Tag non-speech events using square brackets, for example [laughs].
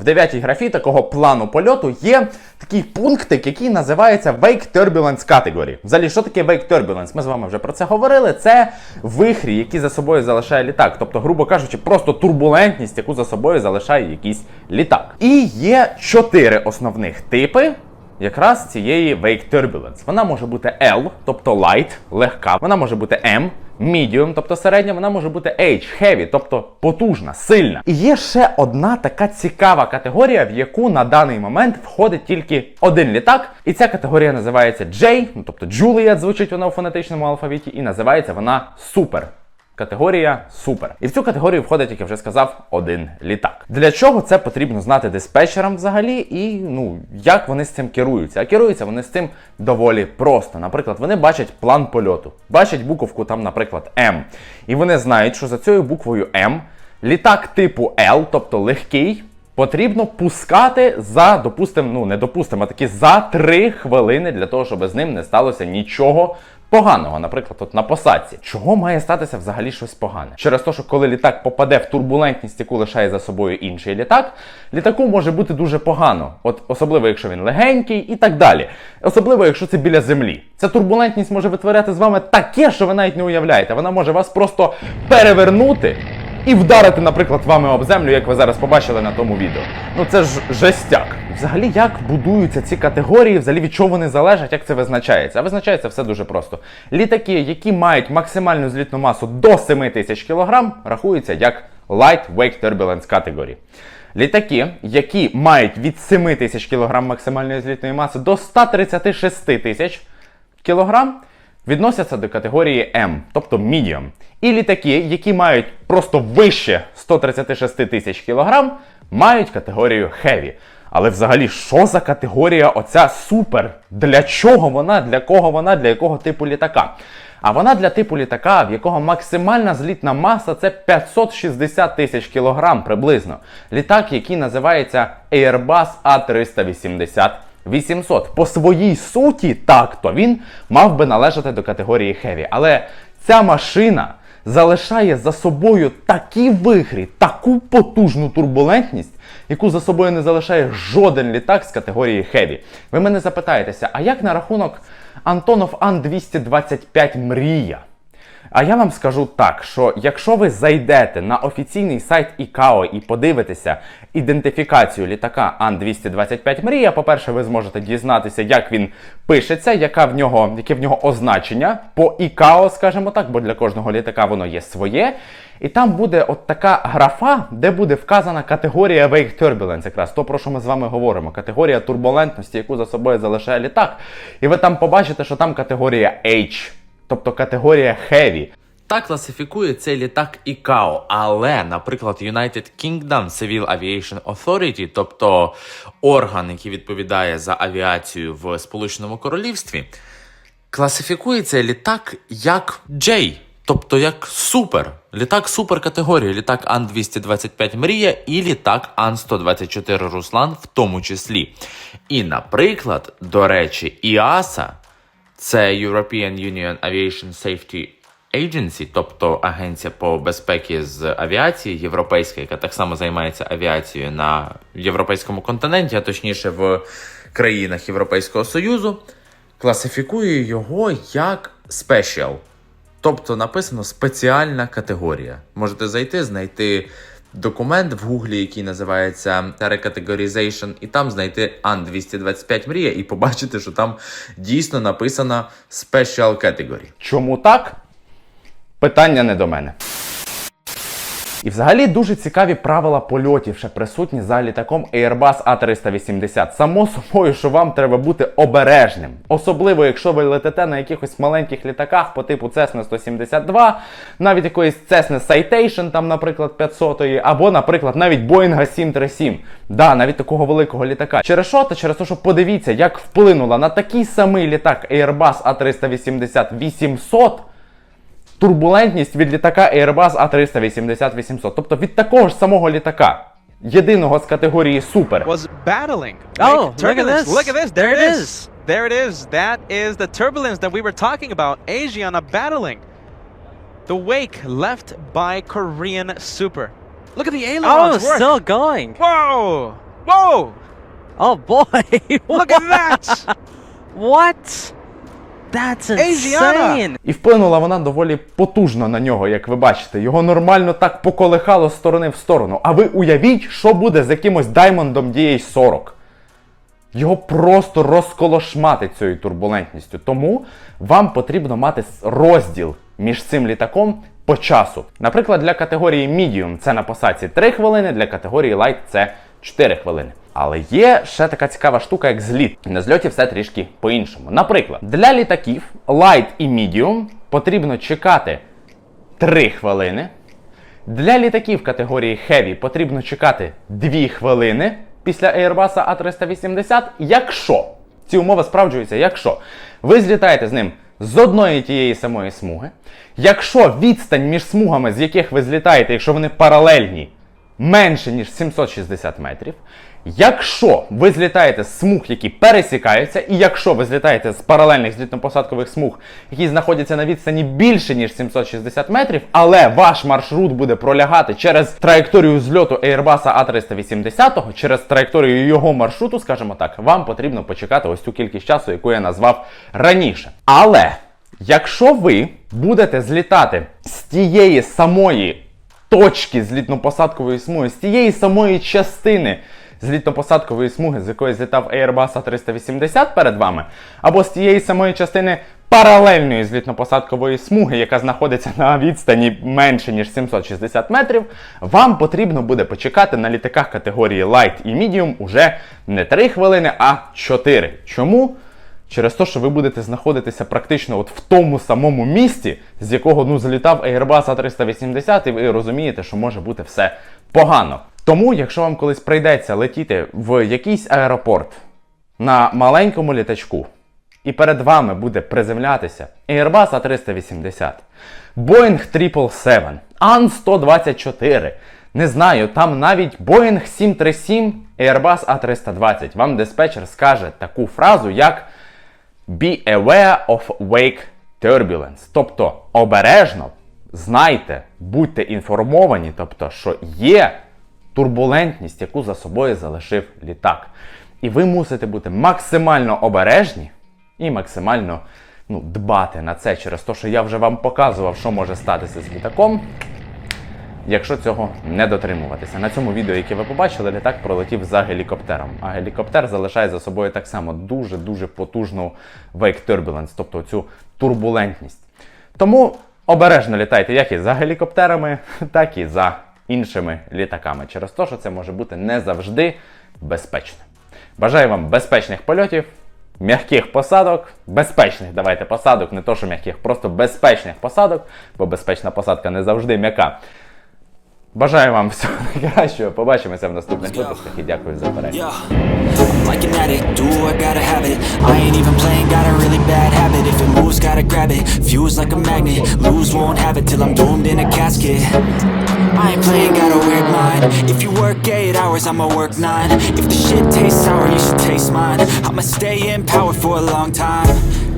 В дев'ятій графі такого плану польоту є такий пунктик, який називається Wake Turbulence Category. Взагалі, що таке Wake Turbulence? Ми з вами вже про це говорили. Це вихрі, які за собою залишає літак. Тобто, грубо кажучи, просто турбулентність, яку за собою залишає якийсь літак. І є чотири основних типи якраз цієї Wake Turbulence. Вона може бути L, тобто light, легка. Вона може бути M, medium, тобто середня. Вона може бути H, heavy, тобто потужна, сильна. І є ще одна така цікава категорія, в яку на даний момент входить тільки один літак. І ця категорія називається J, ну тобто Juliet звучить вона у фонетичному алфавіті, і називається вона Super. Категорія супер. І в цю категорію входить, як я вже сказав, один літак. Для чого це потрібно знати диспетчерам взагалі, і ну як вони з цим керуються? А керуються вони з цим доволі просто. Наприклад, вони бачать план польоту, бачать буковку там, наприклад, М. І вони знають, що за цією буквою М літак типу L, тобто легкий. Потрібно пускати за, допустимо, ну не допустимо, а таки за 3 хвилини для того, щоб з ним не сталося нічого поганого, наприклад, от на посадці. Чого має статися взагалі щось погане? Через те, що коли літак попаде в турбулентність, яку лишає за собою інший літак, літаку може бути дуже погано, от особливо, якщо він легенький і так далі. Особливо, якщо це біля землі. Ця турбулентність може витворяти з вами таке, що ви навіть не уявляєте. Вона може вас просто перевернути. І вдарити, наприклад, вами об землю, як ви зараз побачили на тому відео. Ну це ж жестяк. Взагалі, як будуються ці категорії, взагалі від чого вони залежать, як це визначається? А визначається все дуже просто. Літаки, які мають максимальну злітну масу до 7 тисяч кг, рахуються як Light Wake Turbulence Category. Літаки, які мають від 7 тисяч кг максимальної злітної маси до 136 тисяч кілограм, відносяться до категорії М, тобто medium. І літаки, які мають просто вище 136 тисяч кілограм, мають категорію heavy. Але взагалі, що за категорія оця супер? Для чого вона? Для кого вона? Для якого типу літака? А вона для типу літака, в якого максимальна злітна маса це 560 тисяч кілограм приблизно. Літак, який називається Airbus A380 800. По своїй суті, так, то він мав би належати до категорії Heavy. Але ця машина залишає за собою такі вихрі, таку потужну турбулентність, яку за собою не залишає жоден літак з категорії Heavy. Ви мене запитаєтеся, а як на рахунок Антонов Ан-225 Мрія? А я вам скажу так, що якщо ви зайдете на офіційний сайт ICAO і подивитеся ідентифікацію літака Ан-225 Мрія, по-перше, ви зможете дізнатися, як він пишеться, яка в нього, яке в нього означення по ICAO, скажімо так, бо для кожного літака воно є своє. І там буде от така графа, де буде вказана категорія Wake Turbulence, якраз то, про що ми з вами говоримо. Категорія турбулентності, яку за собою залишає літак. І ви там побачите, що там категорія H тобто категорія Heavy. Так класифікує цей літак ICAO, але, наприклад, United Kingdom Civil Aviation Authority, тобто орган, який відповідає за авіацію в Сполученому Королівстві, класифікує цей літак як J, тобто як супер. Літак супер категорії, літак Ан-225 Мрія і літак Ан-124 Руслан в тому числі. І, наприклад, до речі, ІАСА це European Union Aviation Safety Agency, тобто Агенція по безпеці з авіації європейська, яка так само займається авіацією на європейському континенті, а точніше в країнах Європейського Союзу, класифікує його як Special. Тобто написано спеціальна категорія. Можете зайти, знайти документ в гуглі, який називається Recategorization, і там знайти Ан-225 Мрія і побачити, що там дійсно написано Special Category. Чому так? Питання не до мене. І взагалі дуже цікаві правила польотів ще присутні за літаком Airbus A380. Само собою, що вам треба бути обережним. Особливо, якщо ви летите на якихось маленьких літаках по типу Cessna 172, навіть якоїсь Cessna Citation, там, наприклад, 500 або, наприклад, навіть Boeing 737. Да, навіть такого великого літака. Через що? Та через те, що подивіться, як вплинула на такий самий літак Airbus A380 800 турбулентність від літака Airbus A380-800. Тобто від такого ж самого літака. Єдиного з категорії Супер. was battling. Oh, look at turbulence. this. Look at this. There, it is. There it is. That is the turbulence that we were talking about. Asiana battling. The wake left by Korean Super. Look at the Oh, ailerons. work. still going. Whoa! Whoa! Oh boy! Look at that! what? That's insane! І вплинула вона доволі потужно на нього, як ви бачите. Його нормально так поколихало з сторони в сторону. А ви уявіть, що буде з якимось Даймондом DA40. Його просто розколошматить цією турбулентністю. Тому вам потрібно мати розділ між цим літаком по часу. Наприклад, для категорії Medium це на посадці 3 хвилини, для категорії Light це 4 хвилини. Але є ще така цікава штука, як зліт. На зльоті все трішки по-іншому. Наприклад, для літаків Light і Medium потрібно чекати 3 хвилини. Для літаків категорії Heavy потрібно чекати 2 хвилини після Airbus A380, якщо ці умови справджуються, якщо ви злітаєте з ним з одної тієї самої смуги, якщо відстань між смугами, з яких ви злітаєте, якщо вони паралельні, менше ніж 760 метрів. Якщо ви злітаєте з смуг, які пересікаються, і якщо ви злітаєте з паралельних злітно-посадкових смуг, які знаходяться на відстані більше ніж 760 метрів, але ваш маршрут буде пролягати через траєкторію зльоту Airbus A380, через траєкторію його маршруту, скажімо так, вам потрібно почекати ось цю кількість часу, яку я назвав раніше. Але якщо ви будете злітати з тієї самої точки злітно-посадкової смуги, з тієї самої частини злітно-посадкової смуги, з якої злітав Airbus A380 перед вами, або з тієї самої частини паралельної злітно-посадкової смуги, яка знаходиться на відстані менше ніж 760 метрів, вам потрібно буде почекати на літаках категорії Light і Medium уже не 3 хвилини, а 4. Чому? Через те, що ви будете знаходитися практично от в тому самому місці, з якого ну злітав Airbus A380, і ви розумієте, що може бути все погано. Тому, якщо вам колись прийдеться летіти в якийсь аеропорт на маленькому літачку, і перед вами буде приземлятися Airbus A380, Boeing 777, An-124, не знаю, там навіть Boeing 737, Airbus A320. Вам диспетчер скаже таку фразу, як Be aware of wake turbulence. Тобто обережно знайте, будьте інформовані, тобто, що є турбулентність, яку за собою залишив літак. І ви мусите бути максимально обережні і максимально ну, дбати на це через те, що я вже вам показував, що може статися з літаком якщо цього не дотримуватися. На цьому відео, яке ви побачили, літак пролетів за гелікоптером. А гелікоптер залишає за собою так само дуже-дуже потужну wake turbulence, тобто цю турбулентність. Тому обережно літайте як і за гелікоптерами, [laughs] так і за іншими літаками, через те, що це може бути не завжди безпечно. Бажаю вам безпечних польотів. М'яких посадок, безпечних давайте посадок, не то що м'яких, просто безпечних посадок, бо безпечна посадка не завжди м'яка. Бажаю вам всього [laughs] найкращого. Побачимося в наступних випусках і дякую за перегляд. Gotta grab it, fuse like a magnet. Lose, won't have it till I'm doomed in a casket. I ain't playing, got a weird mind If you work 8 hours, I'ma work 9 If the shit tastes sour, you should taste mine. I'ma stay in power for a long time